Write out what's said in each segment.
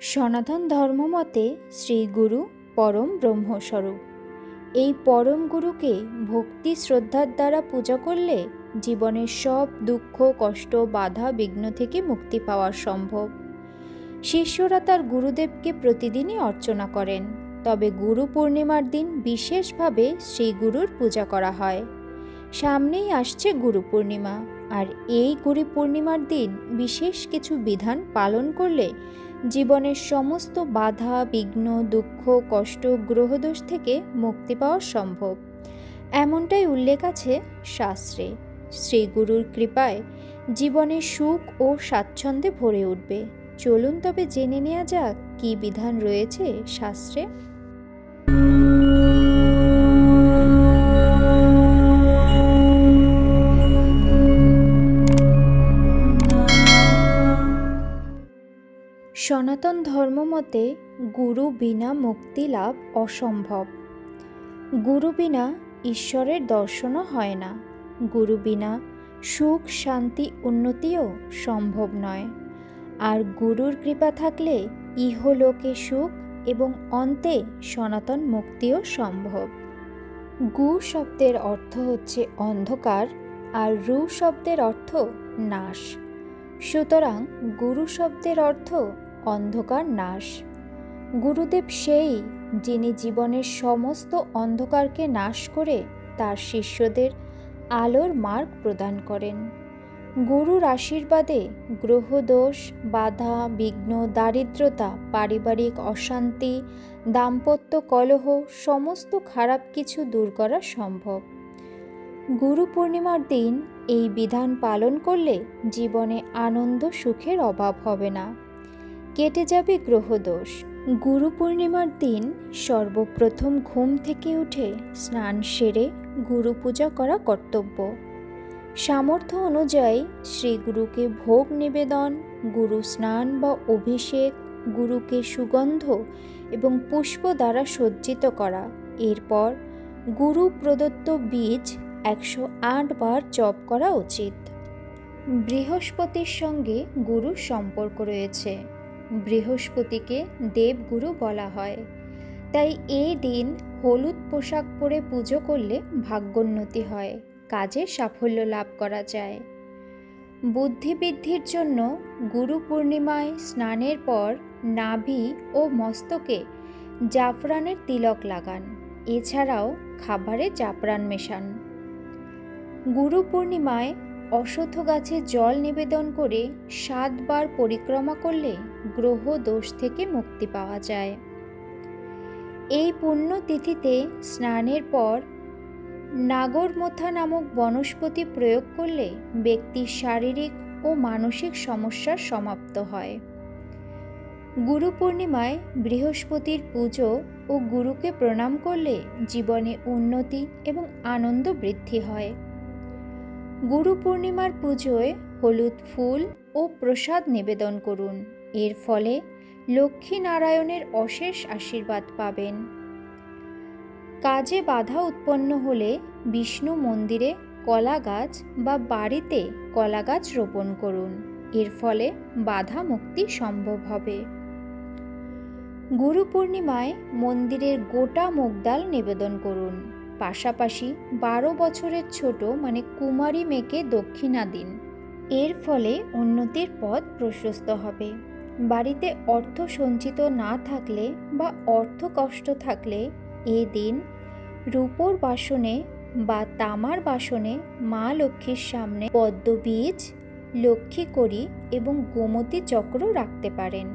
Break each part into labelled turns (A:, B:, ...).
A: সনাতন ধর্মমতে শ্রী গুরু পরম ব্রহ্মস্বরূপ। এই পরম গুরুকে ভক্তি শ্রদ্ধার দ্বারা পূজা করলে জীবনের সব দুঃখ, কষ্ট, বাধা, বিঘ্ন থেকে মুক্তি পাওয়া সম্ভব। শিষ্যরা তার গুরুদেবকে প্রতিদিনই অর্চনা করেন। তবে গুরু পূর্ণিমার দিন বিশেষভাবে শ্রী গুরুর পূজা করা হয়। সামনেই আসছে গুরু পূর্ণিমা। আর এই গুরু পূর্ণিমার দিন বিশেষ কিছু বিধান পালন করলে জীবনের সমস্ত বাধা, বিঘ্ন, দুঃখ, কষ্ট, গ্রহদোষ থেকে মুক্তি পাওয়া সম্ভব। এমনটাই উল্লেখ আছে শাস্ত্রে। শ্রী গুরুর কৃপায় জীবনে সুখ ও স্বাচ্ছন্দ্যে ভরে উঠবে। চলুন তবে জেনে নেওয়া যাক কী বিধান রয়েছে শাস্ত্রে। সনাতন ধর্মমতে গুরু বিনা মুক্তি লাভ অসম্ভব। গুরু বিনা ঈশ্বরের দর্শনও হয় না। গুরু বিনা সুখ, শান্তি, উন্নতিও সম্ভব নয়। আর গুরুর কৃপা থাকলে ইহলোকে সুখ এবং অন্তে সনাতন মুক্তিও সম্ভব। গু শব্দের অর্থ হচ্ছে অন্ধকার আর রু শব্দের অর্থ নাশ। সুতরাং গুরু শব্দের অর্থ অন্ধকার নাশ। গুরুদেব সেই, যিনি জীবনের সমস্ত অন্ধকারকে নাশ করে তার শিষ্যদের আলোর মার্গ প্রদান করেন। গুরুর আশীর্বাদে গ্রহদোষ, বাধা, বিঘ্ন, দারিদ্রতা, পারিবারিক অশান্তি, দাম্পত্য কলহ, সমস্ত খারাপ কিছু দূর করা সম্ভব। গুরু পূর্ণিমার দিন এই বিধান পালন করলে জীবনে আনন্দ সুখের অভাব হবে না। কেটে যাবে গ্রহদোষ। গুরু পূর্ণিমার দিন সর্বপ্রথম ঘুম থেকে উঠে স্নান সেরে গুরু পূজা করা কর্তব্য। সামর্থ্য অনুযায়ী শ্রীগুরুকে ভোগ নিবেদন, গুরু স্নান বা অভিষেক, গুরুকে সুগন্ধ এবং পুষ্প দ্বারা সজ্জিত করা। এরপর গুরু প্রদত্ত বীজ একশো আট বার জপ করা উচিত। বৃহস্পতির সঙ্গে গুরুর সম্পর্ক রয়েছে। বৃহস্পতিকে দেবগুরু বলা হয়। তাই এই দিন হলুদ পোশাক পরে পুজো করলে ভাগ্যোন্নতি হয়, কাজে সাফল্য লাভ করা যায়। বুদ্ধিবৃদ্ধির জন্য গুরু পূর্ণিমায় স্নানের পর নাভি ও মস্তকে জাফরানের তিলক লাগান, এছাড়াও খাবারে জাফরান মেশান। গুরু পূর্ণিমায় অশ্বত্থ গাছে জল নিবেদন করে সাতবার পরিক্রমা করলে গ্রহ দোষ থেকে মুক্তি পাওয়া যায়। এই পুণ্য তিথিতে স্নানের পর নাগরমথা নামক বনস্পতি প্রয়োগ করলে ব্যক্তির শারীরিক ও মানসিক সমস্যার সমাপ্ত হয়। গুরু পূর্ণিমায় বৃহস্পতির পুজো ও গুরুকে প্রণাম করলে জীবনে উন্নতি এবং আনন্দ বৃদ্ধি হয়। গুরু পূর্ণিমার পুজোয় হলুদ ফুল ও প্রসাদ নিবেদন করুন। এর ফলে লক্ষ্মী নারায়ণের অশেষ আশীর্বাদ পাবেন। কাজে বাধা উৎপন্ন হলে বিষ্ণু মন্দিরে কলা গাছ বা বাড়িতে কলা গাছ রোপণ করুন। এর ফলে বাধা মুক্তি সম্ভব হবে। গুরু পূর্ণিমায় মন্দিরের গোটা মুগডাল নিবেদন করুন। পাশাপাশি বারো বছরের ছোট মানে কুমারী মেয়েকে দক্ষিণা দিন এর ফলে উন্নতির পথ প্রশস্ত হবে। বাড়িতে অর্থ সঞ্চিত না থাকলে বা অর্থ কষ্ট থাকলে এ দিন রূপোর বাসনে বা তামার বাসনে মা লক্ষ্মীর সামনে পদ্মবীজ, লক্ষ্মী করি এবং গোমতী চক্র রাখতে পারেন।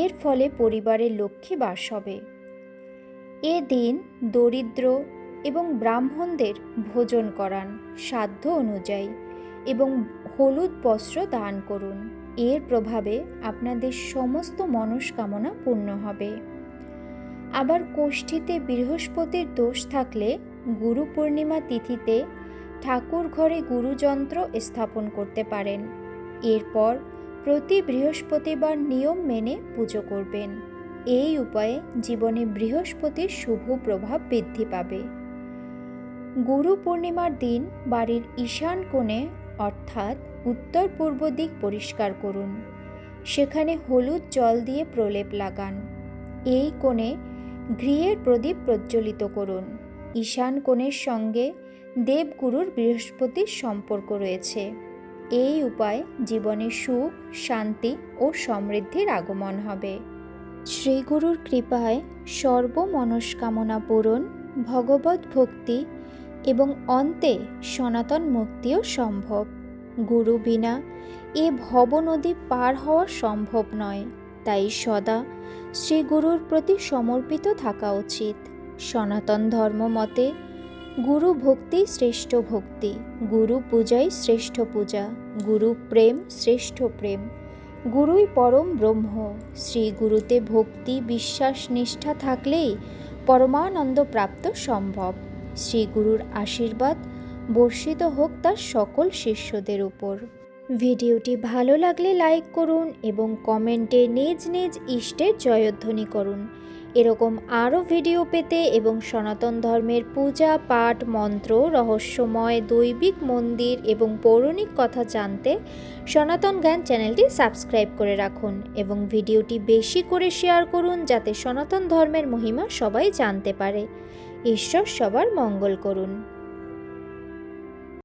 A: এর ফলে পরিবারে লক্ষ্মী বাস হবে। এ দিন দরিদ্র এবং ব্রাহ্মণদের ভোজন করান সাধ্য অনুযায়ী এবং হলুদ বস্ত্র দান করুন। এর প্রভাবে আপনাদের সমস্ত মনস্কামনা পূর্ণ হবে। আবার কোষ্ঠীতে বৃহস্পতির দোষ থাকলে গুরু পূর্ণিমা তিথিতে ঠাকুর ঘরে গুরুযন্ত্র স্থাপন করতে পারেন। এরপর প্রতি বৃহস্পতিবার নিয়ম মেনে পুজো করবেন। এই উপায়ে জীবনে বৃহস্পতির শুভ প্রভাব বৃদ্ধি পাবে। গুরু পূর্ণিমার দিন বাড়ির ঈশান কোণে, অর্থাৎ উত্তর পূর্ব দিক পরিষ্কার করুন। সেখানে হলুদ জল দিয়ে প্রলেপ লাগান। এই কোণে ঘৃয়ের প্রদীপ প্রজ্বলিত করুন। ঈশান কোণের সঙ্গে দেবগুরুর বৃহস্পতির সম্পর্ক রয়েছে। এই উপায় জীবনে সুখ, শান্তি ও সমৃদ্ধির আগমন হবে। শ্রীগুরুর কৃপায় সর্বমনস্কামনা পূরণ, ভগবত ভক্তি এবং অন্তে সনাতন মুক্তিও সম্ভব। গুরু বিনা এ ভব নদী পার হওয়া সম্ভব নয়। তাই সদা শ্রীগুরুর প্রতি সমর্পিত থাকা উচিত। সনাতন ধর্ম মতে গুরু ভক্তি শ্রেষ্ঠ ভক্তি, গুরু পূজাই শ্রেষ্ঠ পূজা, গুরু প্রেম শ্রেষ্ঠ প্রেম। গুরুই পরম ব্রহ্ম। শ্রী গুরুতে ভক্তি, বিশ্বাস, নিষ্ঠা থাকলেই পরমানন্দ প্রাপ্ত সম্ভব। শ্রী গুরুর আশীর্বাদ বর্ষিত হোক তার সকল শিষ্যদের উপর। ভিডিওটি ভালো লাগলে লাইক করুন এবং কমেন্টে নিজ নিজ ইষ্টের জয়ধ্বনি করুন। এরকম আরও ভিডিও পেতে এবং সনাতন ধর্মের পূজা, পাঠ, মন্ত্র, রহস্যময় দৈবিক মন্দির এবং পৌরাণিক কথা জানতে সনাতন জ্ঞান চ্যানেলটি সাবস্ক্রাইব করে রাখুন এবং ভিডিওটি বেশি করে শেয়ার করুন যাতে সনাতন ধর্মের মহিমা সবাই জানতে পারে। ঈশ্বর সবার মঙ্গল করুন।